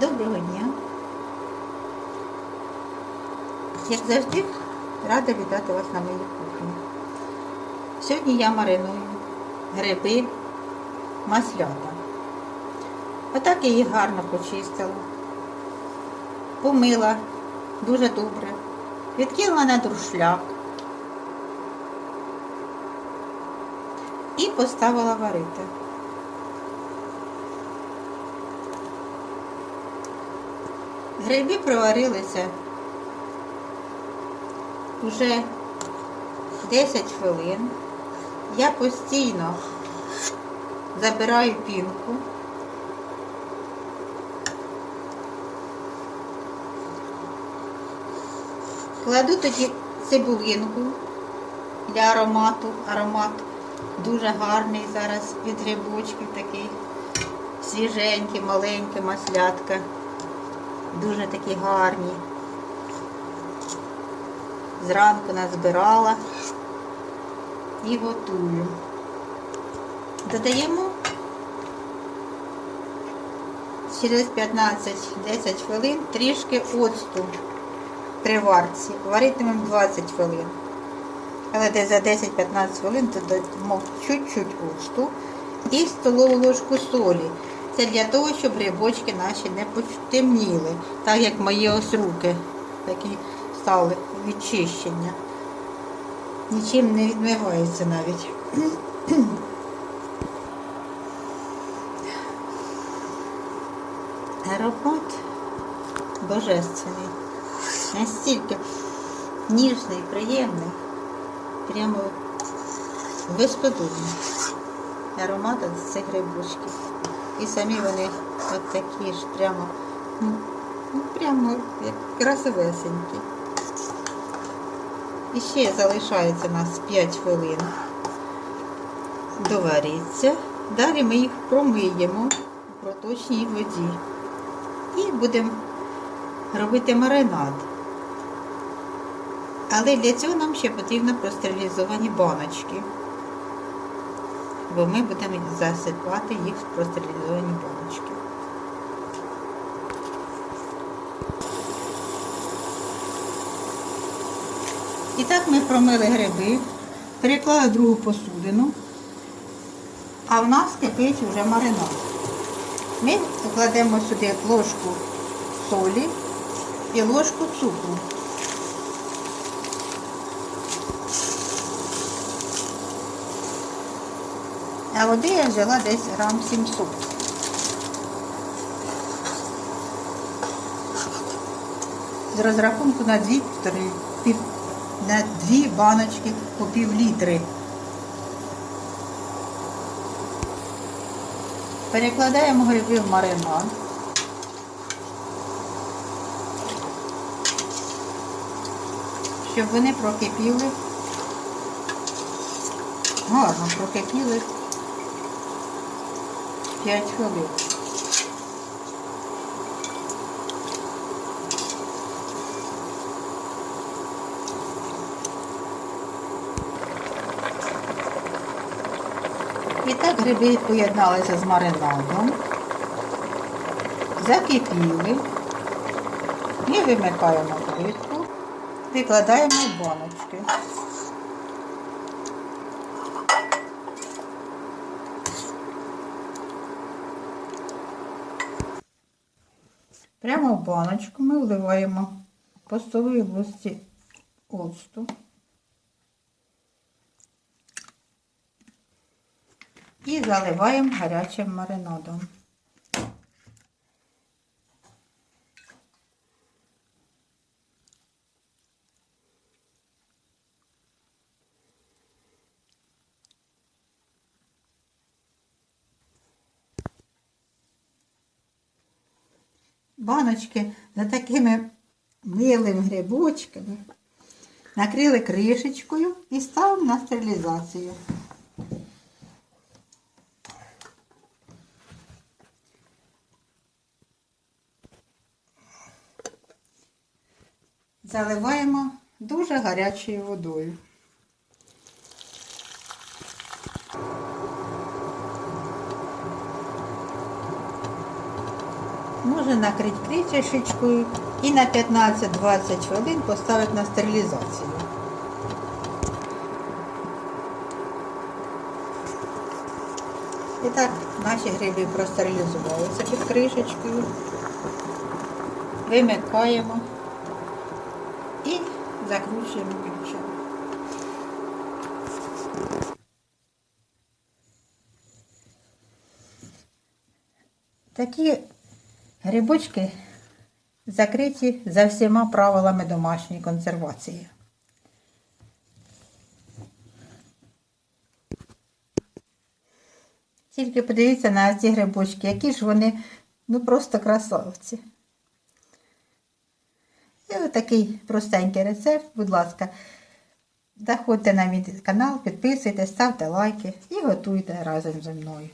Доброго дня. Як завжди, рада вітати вас на моїй кухні. Сьогодні я мариную гриби маслята. Отак я їх гарно почистила, помила дуже добре, відкинула на друшляк і поставила варити. Гриби проварилися вже 10 хвилин. Я постійно забираю пінку. Кладу тоді цибулинку для аромату. Аромат дуже гарний зараз від грибочків такий. Свіженький, маленький, маслятка. Дуже такі гарні. Зранку назбирала і готую. Додаємо через 15-10 хвилин трішки оцту при варці. Варитимемо 20 хвилин. Але десь за 10-15 хвилин додамо чуть-чуть оцту і столову ложку солі. Це для того, щоб грибочки наші не потемніли, так як мої ось руки такі стали відчищення. Нічим не відмивається навіть. Аромат божественний. Настільки ніжний, приємний, прямо безподобний. Аромат від цих грибочків. І самі вони от такі ж прямо, ну, ну, прямо як красивесенькі. І ще залишається у нас 5 хвилин. Довариться. Далі ми їх промиємо у проточній воді. І будемо робити маринад. Але для цього нам ще потрібно простерилізовані баночки. Бо ми будемо засипати їх в простерилізовані баночки. І так ми промили гриби, переклали другу посудину, а в нас кипить вже маринад. Ми покладемо сюди ложку солі і ложку цукру. А води я взяла десь грам 700. З розрахунку на дві, пів, на дві баночки по пів літри. Перекладаємо гриби в маринад. Щоб вони прокипіли. Гарно прокипіли 5 хвилин. І так гриби поєдналися з маринадом, закипіли і вимикаємо плитку, викладаємо в баночки. Прямо в баночку ми вливаємо по столовій ложці оцту. І заливаємо гарячим маринадом. Баночки за такими милими грибочками накрили кришечкою і ставимо на стерилізацію. Заливаємо дуже гарячою водою. Можна накрити кришечкою і на 15-20 хвилин поставити на стерилізацію. І так наші гриби простерилізувалися під кришечкою. Вимикаємо і закручуємо ключом. Такі грибочки закриті за всіма правилами домашньої консервації. Тільки подивіться на ці грибочки, які ж вони, ну просто красавці. І отакий простенький рецепт, будь ласка, заходьте на мій канал, підписуйтесь, ставте лайки і готуйте разом зі мною.